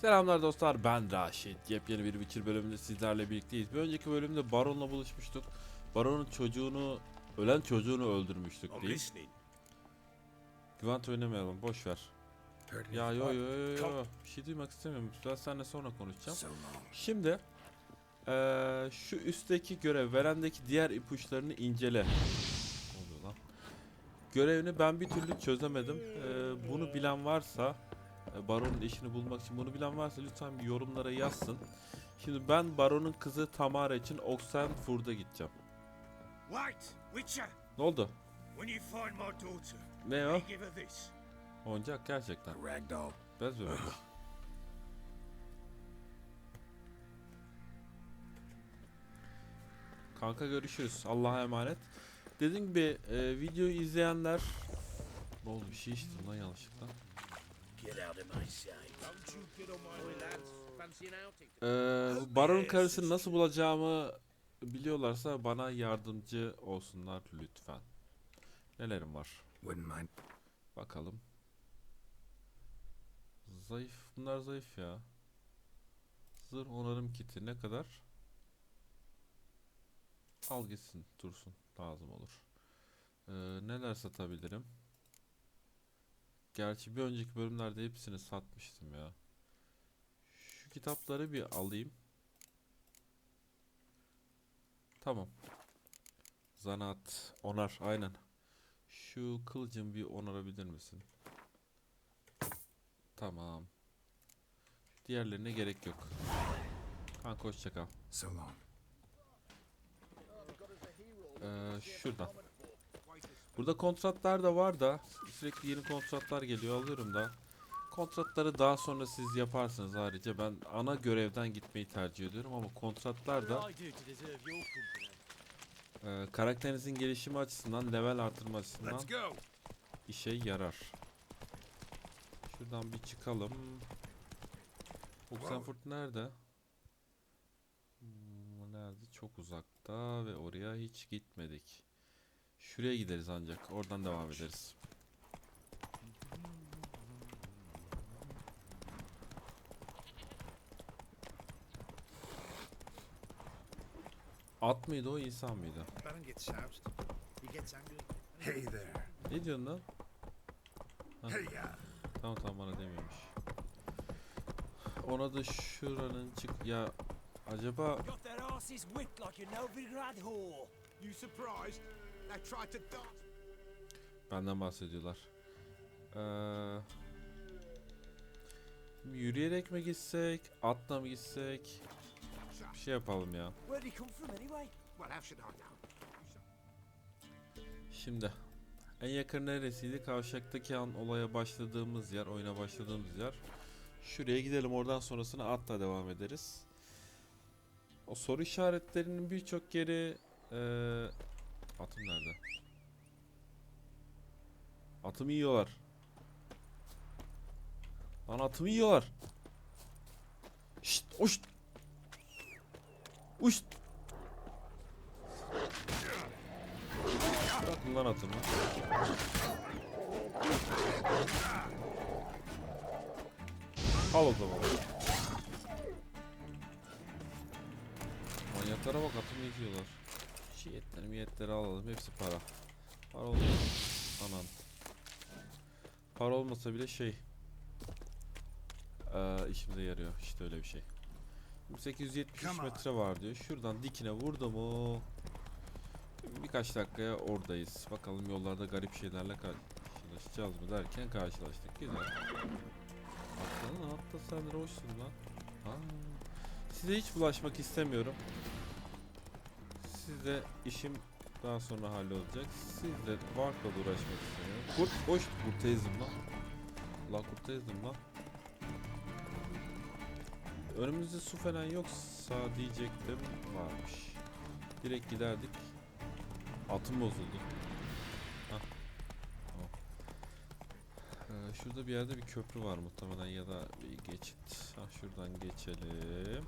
Selamlar dostlar ben Raşit. Yepyeni bir Witcher bölümünde sizlerle birlikteyiz. Bir önceki bölümde Baron'la buluşmuştuk. Baron'un çocuğunu, ölen çocuğunu öldürmüştük değil. Güvent oynamayalım boş ver. Ya yo yo yo yo. Bir şey duymak istemiyorum. Biraz seninle sonra konuşacağım. Şimdi eee, şu üstteki görev verendeki diğer ipuçlarını incele. Ne oluyor lan? Görevini ben bir türlü çözemedim. Eee, bunu bilen varsa Baron'un eşini bulmak için bunu bilen varsa lütfen bir yorumlara yazsın. Şimdi ben Baron'un kızı Tamara için Oxenford'a gideceğim. Wait, Witcher. Ne oldu? When you find my daughter, Ne o? give her this. Oyuncak gerçekten. Ragdoll. Bez bebek. Kanka görüşürüz. Allah'a emanet. Dediğim gibi e, videoyu izleyenler... Ne oldu bir şey içtim lan yanlışlıkla. Ee, Baron karısını nasıl bulacağımı biliyorlarsa bana yardımcı olsunlar lütfen. Nelerim var? Bakalım. Zayıf. Bunlar zayıf ya. Zırh onarım kiti ne kadar? Al gitsin dursun. Lazım olur. Ee, neler satabilirim? Gerçi bir önceki bölümlerde hepsini satmıştım ya. Şu kitapları bir alayım. Tamam. Zanaat. Onar. Aynen. Şu kılıcımı bir onarabilir misin? Tamam. Diğerlerine gerek yok. Kanka hoşça kal. So long. Ee, şuradan. Burada kontratlar da var da sürekli yeni kontratlar geliyor alıyorum da. Kontratları daha sonra siz yaparsınız ayrıca ben ana görevden gitmeyi tercih ediyorum ama kontratlar da e, karakterinizin gelişimi açısından level artırma açısından işe yarar. Şuradan bir çıkalım. Oxenford nerede? Hmm, nerede? Çok uzakta ve oraya hiç gitmedik. Şuraya gideriz ancak. Oradan devam ederiz. At mıydı o insan mıydı? Hey there. Ne diyorsun lan? Ha. Hey ya. Tamam tamam bana demiyormuş. Ona da şuranın çık ya acaba. You surprised? Benden bahsediyorlar. Ee, yürüyerek mi gitsek, atla mı gitsek? Bir şey yapalım ya. Şimdi en yakın neresiydi? Kavşaktaki an olaya başladığımız yer, oyuna başladığımız yer. Şuraya gidelim oradan sonrasını atla devam ederiz. O soru işaretlerinin birçok yeri eee atım nerede? Atımı yiyorlar. Lan atımı yiyorlar. Şşt, uşt. Uşt. Bırakın lan atımı. Al o zaman. Manyaklara bak atımı yıkıyorlar. Şu yetleri miyetleri alalım. Hepsi para. Para olmasa... Anan. Para olmasa bile şey... Ee, işimize yarıyor. İşte öyle bir şey. 873 Come on. metre var diyor. Şuradan dikine vurdu mu? Birkaç dakikaya oradayız. Bakalım yollarda garip şeylerle karşılaşacağız mı derken karşılaştık. Güzel. Atla lan atla sen hoşsun lan. Aa, size hiç bulaşmak istemiyorum. Sizle işim daha sonra hallolacak. Sizle Vark'la da uğraşmak istemiyorum. Kurt hoş kurt ezdim lan. La kurt ezdim lan. Önümüzde su falan yoksa diyecektim varmış. Direkt giderdik. Atım bozuldu. Hah. Ee, şurada bir yerde bir köprü var muhtemelen ya da bir geçit. Hah, şuradan geçelim.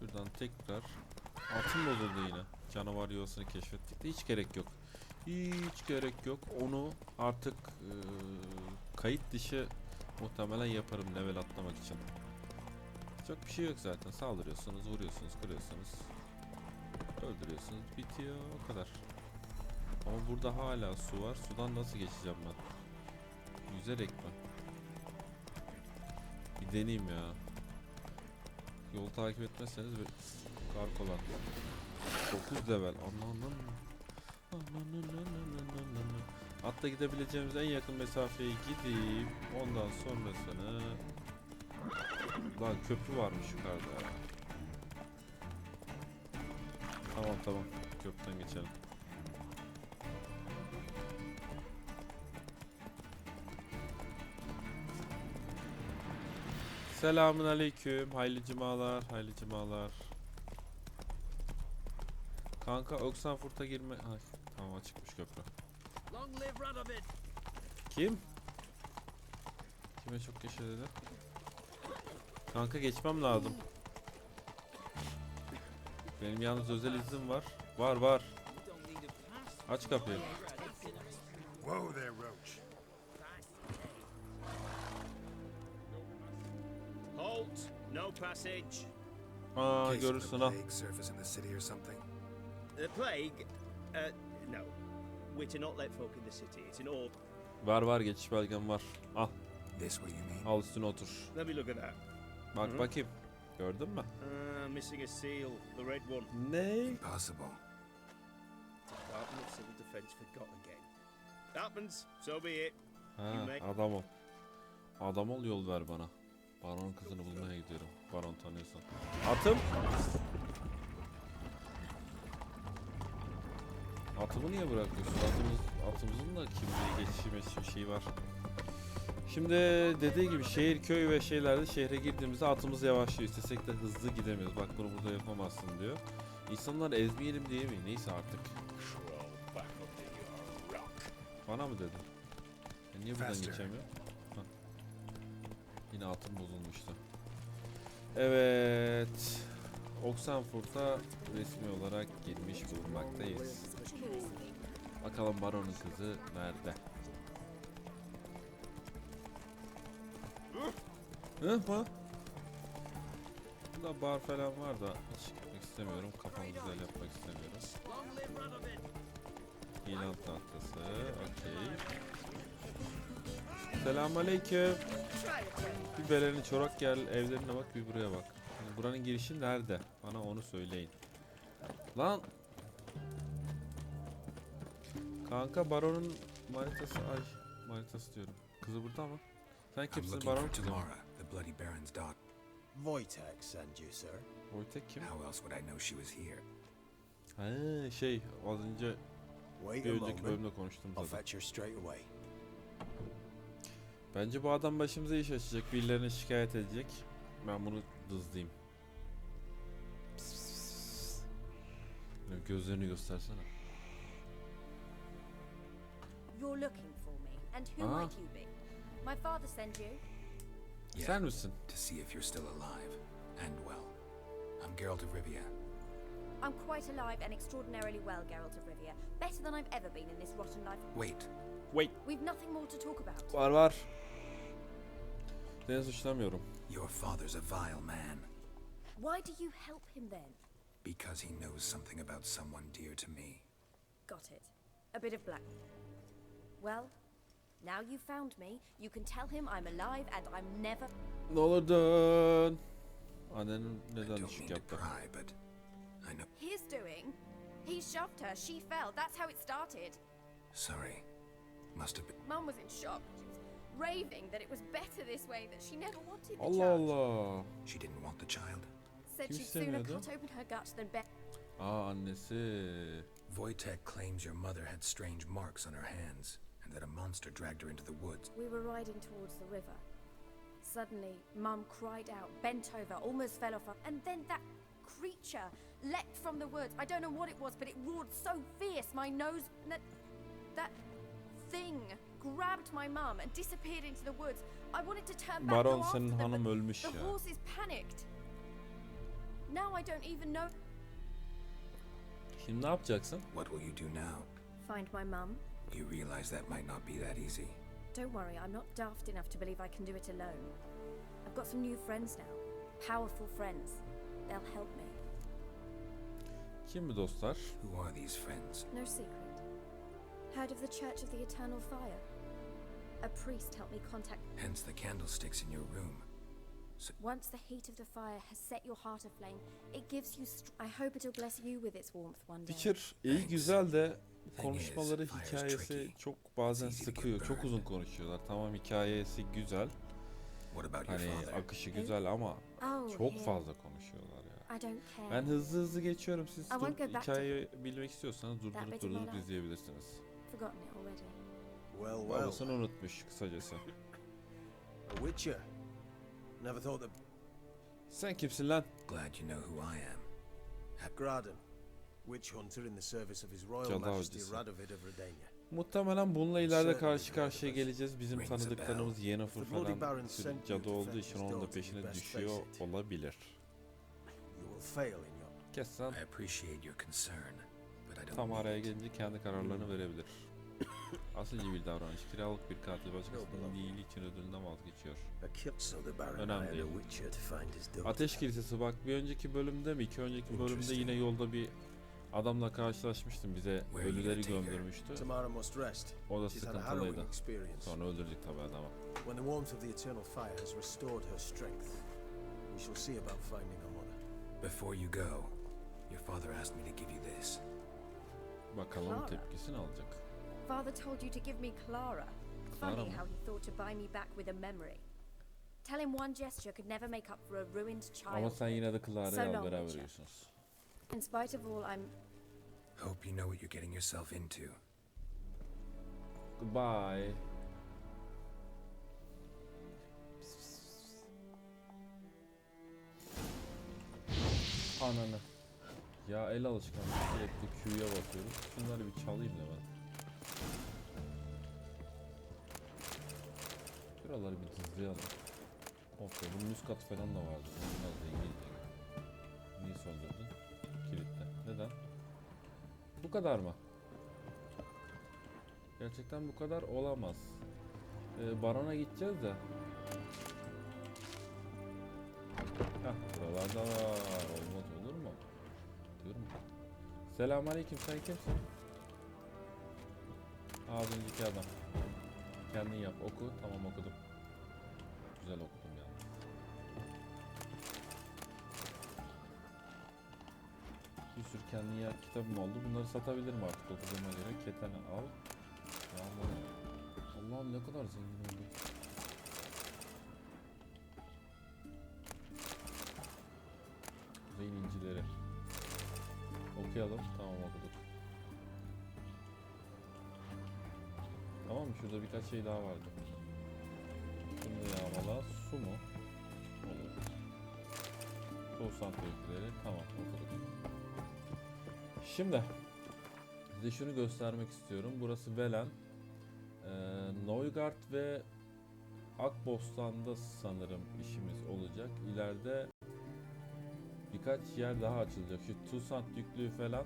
Şuradan tekrar. Atım bozuldu yine. Canavar yuvasını keşfettik de hiç gerek yok. Hiç gerek yok. Onu artık eee, kayıt dışı muhtemelen yaparım level atlamak için. Çok bir şey yok zaten. Saldırıyorsunuz, vuruyorsunuz, kırıyorsunuz. Öldürüyorsunuz, bitiyor o kadar. Ama burada hala su var. Sudan nasıl geçeceğim ben? Yüzerek mi? Bir deneyeyim ya. Yol takip etmezseniz bir karkolar. 9 level. Ananın. Ananın. Hatta gidebileceğimiz en yakın mesafeye gidip ondan sonrasını Lan köprü varmış yukarıda. Tamam tamam. Köprüden geçelim. Selamun aleyküm. Hayırlı cumalar, hayırlı cumalar. Kanka Oxenford'a girme... Ay, tamam açıkmış köprü. Kim? Kime çok yaşa dedi? Kanka geçmem lazım. Benim yalnız özel iznim var. Var var. Aç kapıyı. Whoa there, Roach. Passage. Aa görürsün ha. plague surface in the city or something. The plague? Uh, no. We're to not let folk in the city. It's an order. Var var geçiş belgem var. Al This what you mean? al üstüne otur. Let me look at that. Bak Hı. bakayım. Gördün mü? Uh, missing a seal. The red one. Ne? Impossible. Department of Civil Defence forgot again. Happens. So be it. Ha adam ol. Adam ol yol ver bana. Baron kızını bulmaya gidiyorum. Baron tanıyorsan. Atım. Atımı niye bırakıyorsun? Atımız, atımızın da kimliği geçişi meşi şeyi var. Şimdi dediği gibi şehir, köy ve şeylerde şehre girdiğimizde atımız yavaşlıyor. İstesek de hızlı gidemiyoruz. Bak bunu burada yapamazsın diyor. İnsanlar ezmeyelim diye mi? Neyse artık. Bana mı dedin? E niye buradan geçemiyor? Yine atım bozulmuştu. Evet. Oxenford'a resmi olarak girmiş bulunmaktayız. Bakalım baronun kızı nerede? Hı mı? Burada bar falan var da hiç gitmek istemiyorum. Kafamı güzel yapmak istemiyorum. İlan tahtası. Okey. Selamünaleyküm. Bir Beren'in çorak gel evlerine bak bir buraya bak. Yani buranın girişi nerede? Bana onu söyleyin. Lan. Kanka baronun manitası ay manitası diyorum. Kızı burada mı? Sen I'm kimsin looking baron for kızı mı? Tamara, the Bloody Baron's daughter. Wojtek sent you, sir. Wojtek kim? How else would I know she was here? Ha şey az önce bir önceki bölümde konuştum I'll zaten. Bence bu adam başımıza iş açacak. Birilerine şikayet edecek. Ben bunu dızlayayım. Gözlerini göstersene. You're looking for me, and who Ah. might you be? My father sent you. Yeah, Sen misin? to see if you're still alive and well. I'm Geralt of Rivia. I'm quite alive and extraordinarily well, Geralt of Rivia. Better than I've ever been in this rotten life. Wait, Wait. We've nothing more to talk about. Var var. Seni suçlamıyorum. your father's a vile man Why do you help him then? because he knows something about someone dear to me. Got it. A bit of black. Well, now you've found me, you can tell him I'm alive and I'm never. Ne olur dön. Annenin I neden don't düşük mean to yaptı? pry, but I know. His doing. He shoved her, she fell. That's how it started. Sorry. Must have been. Mum was in shock. She was raving that it was better this way, that she never wanted the Allah child. Allah. She didn't want the child. Said Kim she'd sooner cut open her gut than bet. Aa annesi. Wojtek claims your mother had strange marks on her hands and that a monster dragged her into the woods. We were riding towards the river. Suddenly, Mum cried out, bent over, almost fell off her, and then that creature leapt from the woods. I don't know what it was, but it roared so fierce. My nose, that, that thing grabbed my mum and disappeared into the woods. I wanted to turn back, Baron go after senin them, hanım but ölmüş the ya. horses panicked. Now I don't even know. Şimdi ne yapacaksın? What will you do now? Find my mum. You realize that might not be that easy. Don't worry, I'm not daft enough to believe I can do it alone. I've got some new friends now. Powerful friends. They'll help me. Kim mi dostlar? Who are these friends? No secret. Heard of the Church of the Eternal Fire? A priest helped me contact. Hence the candlesticks in your room. Once the heat of the fire has set your heart aflame, it gives you. I hope it'll bless you with its warmth one day. Witcher iyi güzel de konuşmaları hikayesi çok bazen sıkıyor. Çok uzun konuşuyorlar. Tamam hikayesi güzel. Hani akışı güzel ama Oh, çok fazla konuşuyorlar ya. Ben hızlı hızlı geçiyorum. Siz dur, hikayeyi bilmek istiyorsanız durdurup durdurup life. izleyebilirsiniz. Forgotten it already. Well, well. Babasını unutmuş kısacası. A Witcher. Never thought that Sen kimsin lan? Glad you know who I am. Graden, witch hunter in the service of His Royal Cadı Majesty. Radovid of Redania. Muhtemelen bununla ileride karşı karşıya geleceğiz. Bizim tanıdıklarımız Yennefer falan cadı olduğu için onun da peşine düşüyor olabilir. You will fail in your Kes lan. I appreciate your concern, Tam araya gelince kendi kararlarını verebilir. Asilci bir davranış. Kiralık bir katil başkasının iyiliği için ödülünden vazgeçiyor. Önemli değil. Ateş Kilisesi bak bir önceki bölümde mi iki önceki bölümde yine yolda bir adamla karşılaşmıştım bize ölüleri gömdürmüştü. O da sıkıntılıydı. Sonra öldürdük tabi adamı. When the warmth of the eternal fire has restored her strength, we shall see about finding her mother. Before you go, your father asked me to give you this. Bakalım Clara. tepkisini alacak. Father told you to give me Clara. Clara Funny mı? how he thought to buy me back with a memory. Tell him one gesture could never make up for a ruined child. Ama sen yine de So Clara'ya long, beraber Witcher. veriyorsunuz. In spite of all, I'm. Hope you know what you're getting yourself into. Goodbye. Ananı. Ya el alışkanlığı sürekli Q'ya basıyoruz. Şunları bir çalayım da ben. Şuraları bir hızlayalım. Of be bunun üst katı falan da vardı. Biraz zengin. Niye söndürdün? Kilitle. Neden? Bu kadar mı? Gerçekten bu kadar olamaz. Ee, barona gideceğiz de. Heh, buralarda var. Selamünaleyküm. Sen kimsin? Önceki adam. Kendin yap. Oku. Tamam okudum. Güzel okudum ya. Bir sürü kendin yer kitabım oldu. Bunları satabilirim artık okuduğuma göre. Ketene al. Yağmur. Allah'ım ne kadar zengin olduk. Kuzey'in incileri. Okuyalım. Tamam okuduk. Tamam mı? Şurada birkaç şey daha vardı. Şunu yağmala. Su mu? Olur. Soğuk santriyotları. Tamam okuduk. Şimdi size şunu göstermek istiyorum. Burası Velen. Ee, Neugard ve Akbostan'da sanırım işimiz olacak. İleride birkaç yer daha açılacak. Şu Tusant yüklüğü falan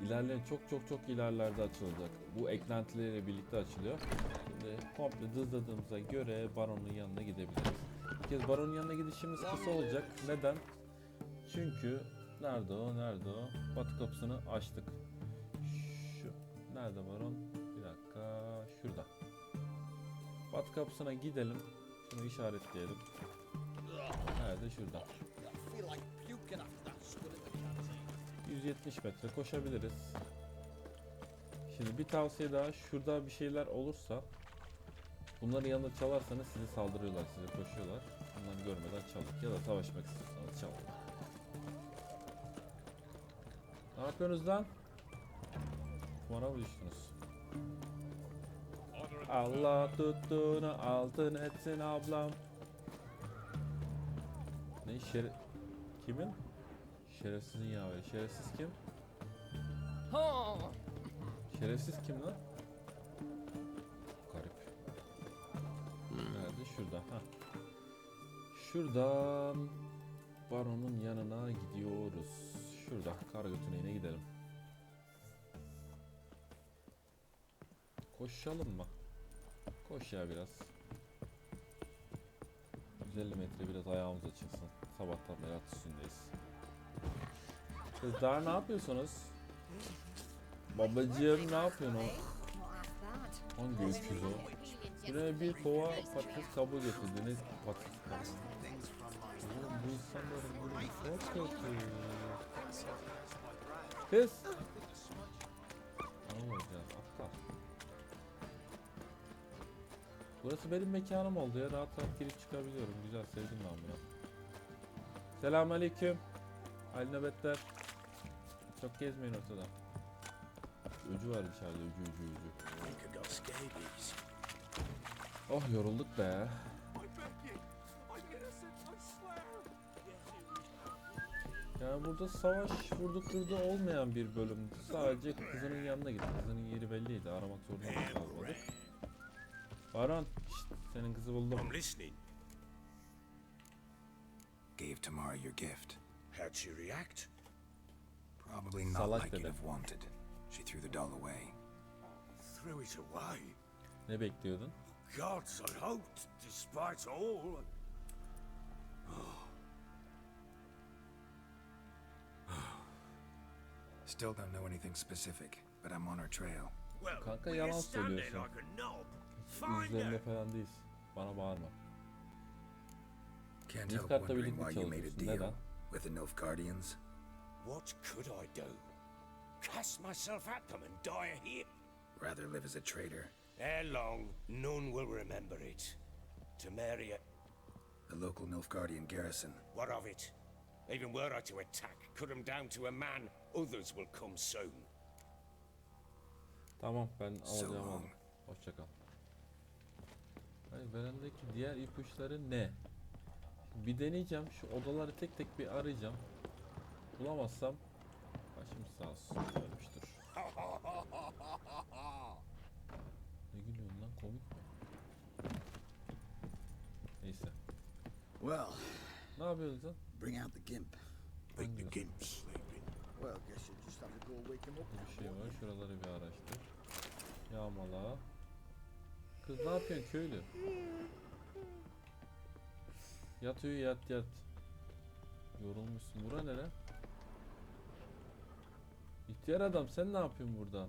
ilerleyen çok çok çok ilerlerde açılacak. Bu eklentileriyle birlikte açılıyor. Şimdi komple dızladığımıza göre Baron'un yanına gidebiliriz. Bir kez Baron'un yanına gidişimiz kısa olacak. Neden? Çünkü nerede o? Nerede o? Batı kapısını açtık. Şu. Nerede Baron? Bir dakika. Şurada. Batı kapısına gidelim. Şunu işaretleyelim. Nerede? Şurada. 170 metre koşabiliriz. Şimdi bir tavsiye daha. Şurada bir şeyler olursa bunların yanında çalarsanız sizi saldırıyorlar, size koşuyorlar. Bunları görmeden çalın. Ya da savaşmak istiyorsanız çalın. Ne yapıyorsunuz lan? Kumara mı düştünüz? Allah tuttuğunu altın etsin ablam. Ne şere... Kimin? Şerefsizin yaveri. Şerefsiz kim? Şerefsiz kim lan? Garip. Nerede? Şurada. Ha. Şuradan Baron'un yanına gidiyoruz. Şurada karga tüneyine gidelim. Koşalım mı? Koş ya biraz. 150 metre biraz ayağımız açılsın. Sabahtan beri at üstündeyiz. Kızlar ne yapıyorsunuz? Babacığım ne yapıyorsun? Hangi öküz o? Buraya bir kova patates kabuğu getirdi. Ne patates kabuğu? Oğlum bu insanların durumu çok kötü. Kız! Ne olacak? Aptal. Burası benim mekanım oldu ya. Rahat rahat girip çıkabiliyorum. Güzel sevdim ben bunu. Selamünaleyküm. Ali nöbetler. Çok gezmeyin ortada. Öcü var içeride. Öcü öcü öcü. Oh yorulduk be. Yani burada savaş vurduk durdu olmayan bir bölümdü. Sadece kızının yanına gittik. Kızının yeri belliydi. Aramak zorunda kalmadık. Baran, şşt, senin kızı buldum. Gave Tamara your gift. How'd she react? Probably not Salak like you'd dedi. have wanted. She threw the doll away. Threw it away. Ne bekliyordun? Gods, I hoped, despite all. Still don't know anything specific, but I'm on her trail. Well, Kanka will yalan you stand there söylüyorsun. like a knob? Find Üzerinde her. falan değiliz. Bana bağırma. Can't help katta wondering birlikte why you made a çalışıyorsun. deal Neden? with the Nilfgaardians. What could I do? Cast myself at them and die a? Rather live as a traitor. Ere long, none will remember it. Temeria, The local Nilfgaardian garrison. what of it? Even were I to attack, cut them down to a man, others will come soon. Tamam ben alacağım aldım. long. Hoşça kal. Hayır verendeki diğer ipuçları ne? Bir deneyeceğim. Şu odaları tek tek bir arayacağım. Bulamazsam başım sağ olsun. Ölmüştür. Ne gülüyorsun lan komik mi? Neyse. Well, Ne yapıyorsun sen? bring out the gimp. Hangi the gimp's sleeping. Well, guess you'll just have to go wake him up. Bir şey var. Şuraları bir araştır. Yağmala. Kız ne yapıyorsun köylü? Yat uyu yat yat. Yorulmuşsun. Bura nere? İhtiyar adam sen ne yapıyorsun burada?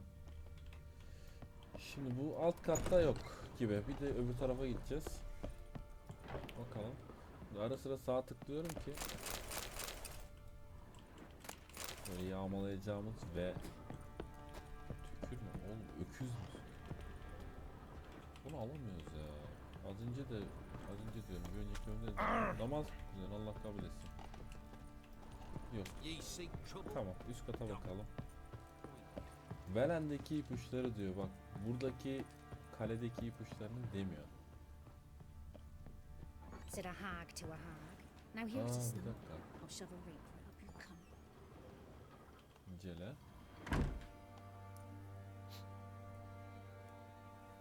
Şimdi bu alt katta yok gibi. Bir de öbür tarafa gideceğiz. Bakalım. Ara sıra sağ tıklıyorum ki böyle yağmalayacağımız ve tükürme oğlum öküz müsün? Bunu alamıyoruz ya. Az önce de az önce diyorum bir önceki bölümde de namaz kılıyorsun Allah kabul etsin. Yok tamam üst kata bakalım. Velen'deki ipuçları diyor bak buradaki kaledeki ipuçlarını demiyor. Said a hag to a hag. Now Aa here's a bir snub. dakika I'll shove a rake right up your cunt. incele.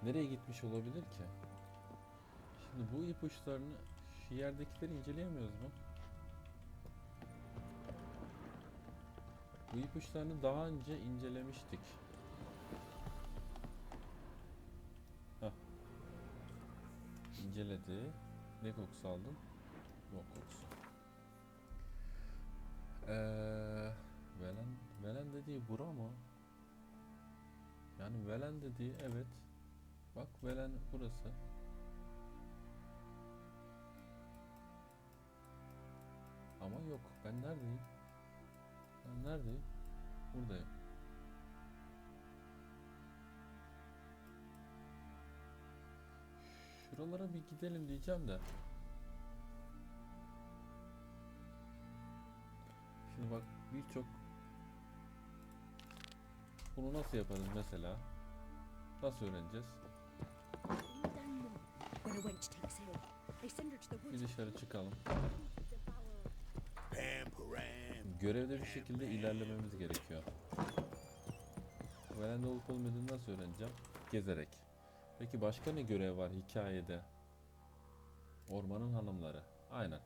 Nereye gitmiş olabilir ki? Şimdi bu ipuçlarını şu yerdekileri inceleyemiyoruz mu? Bu ipuçlarını daha önce incelemiştik. Hah. İnceledi. Ne kokusu aldın? Bok kokusu. Eee Velen Velen dediği bura mı? Yani Velen dediği evet. Bak Velen burası. Ama yok. Ben neredeyim? Ben neredeyim? Buradayım. Şuralara bir gidelim diyeceğim de. Şimdi bak birçok bunu nasıl yaparız mesela? Nasıl öğreneceğiz? Bir dışarı çıkalım. Görevde bir şekilde ilerlememiz gerekiyor. Verende olup olmadığını nasıl öğreneceğim? Gezerek. Peki başka ne görev var hikayede? Ormanın hanımları. Aynen.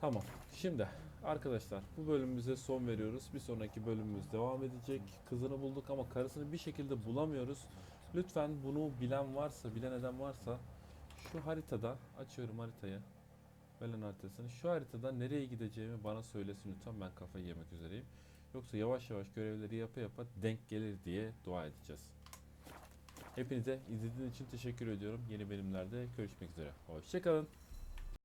Tamam. Şimdi arkadaşlar bu bölümümüze son veriyoruz. Bir sonraki bölümümüz devam edecek. Kızını bulduk ama karısını bir şekilde bulamıyoruz. Lütfen bunu bilen varsa, bilen eden varsa şu haritada açıyorum haritayı. Velen haritasını. Şu haritada nereye gideceğimi bana söylesin lütfen. Ben kafayı yemek üzereyim. Yoksa yavaş yavaş görevleri yapa yapa denk gelir diye dua edeceğiz. Hepinize izlediğiniz için teşekkür ediyorum. Yeni bölümlerde görüşmek üzere. Hoşçakalın.